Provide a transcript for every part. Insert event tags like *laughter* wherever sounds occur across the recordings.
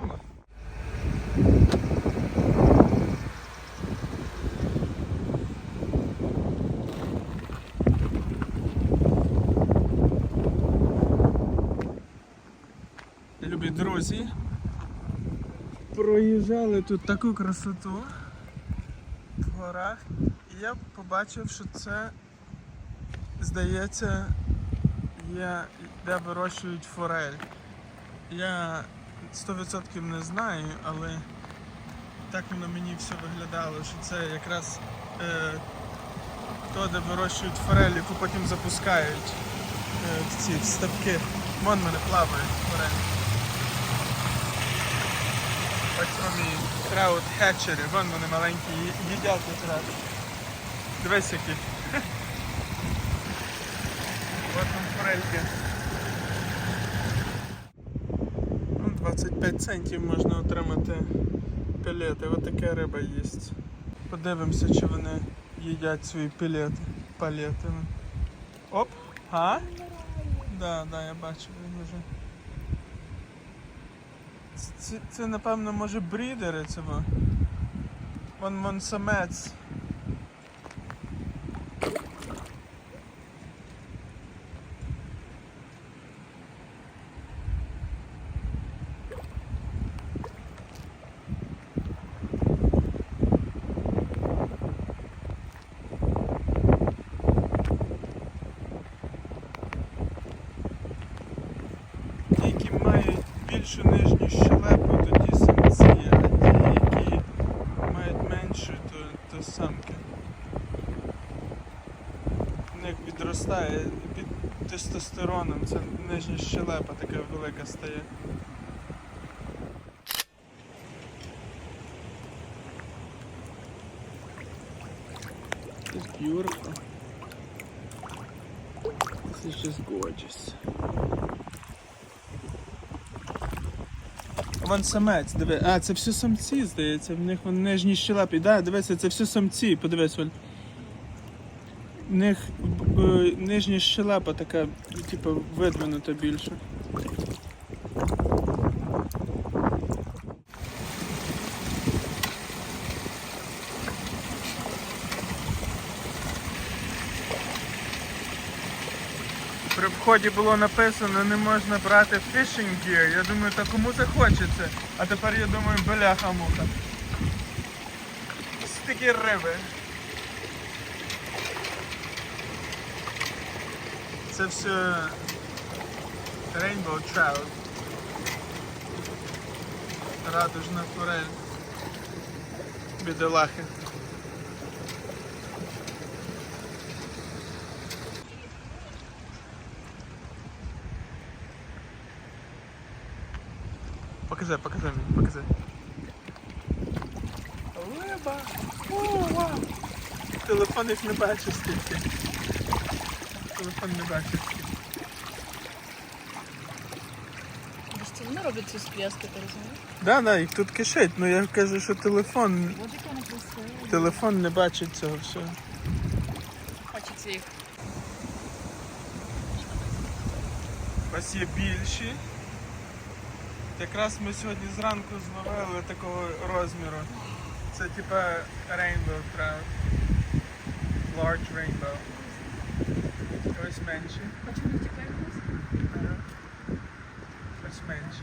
саме. Любі друзі, проїжджали тут таку красоту в горах і я побачив, що це, здається, є де вирощують форель. Я 100% не знаю, але так воно мені все виглядало, що це якраз е, то, де вирощують форель, яку потім запускають е, в ці ставки. Вон вони плавають форель. Ось вони краут хетчери, вон вони маленькі, їдять якраз. Дивись які. *laughs* От там форельки. Ну, 25 центів можна отримати пілети. Ось така риба їсть. Подивимося, чи вони їдять свої пілети. Палети. Оп! А? Да, да, я бачу, він вже. Це, це напевно, може брідери цього. Вон вон самець. Ті, які мають більшу нижню щелепу, то ті самці, а ті, які мають меншу, то, то самки. В них відростає під тестостероном, це нижня щелепа така велика стає. Beautiful. This is just gorgeous. Вон самець, диви. А, це все самці, здається, в них вон нижні щелепи. Да, дивися, це все самці, подивись, Оль. В них е, нижня щелепа така, типу, видвинута більше. При вході було написано, не можна брати fishing gear. Я думаю, та кому захочеться. А тепер я думаю, бляха муха. Стільки риби. Це все Rainbow Trout. Радужна форель. Бідолахи. Покажи, покажи мені, покажи. Риба! О, вау! Телефон їх не бачить стільки. Телефон не бачить. Вони роблять ці сплески, ти розумієш? Да, да, їх тут кишить, ну я кажу, що телефон. От. Телефон не бачить цього всього. Хочеться їх. Ось є більші. Якраз ми сьогодні зранку зловили такого розміру. Це типа rainbow trout. Large rainbow. Ось менші. Хоч вони тікають нас? Ось менші.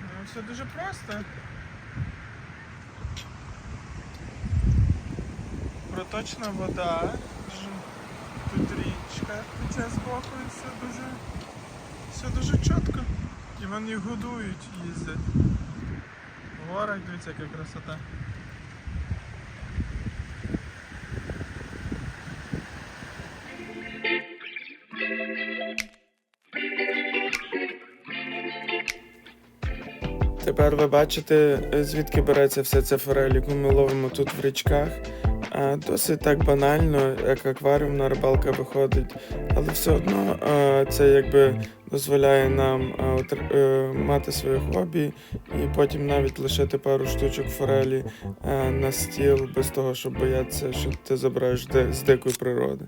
Ну, все дуже просто. Проточна вода. Тут річка тече збоку і все дуже. Все дуже чітко. І вони годують, їздять. В горах дивіться, яка красота. Тепер ви бачите, звідки береться все це форель, яку ми ловимо тут в річках. Досить так банально, як акваріумна рибалка виходить, але все одно це якби дозволяє нам е, мати своє хобі і потім навіть лишити пару штучок форелі на стіл без того, щоб боятися, що ти забираєш з дикої природи.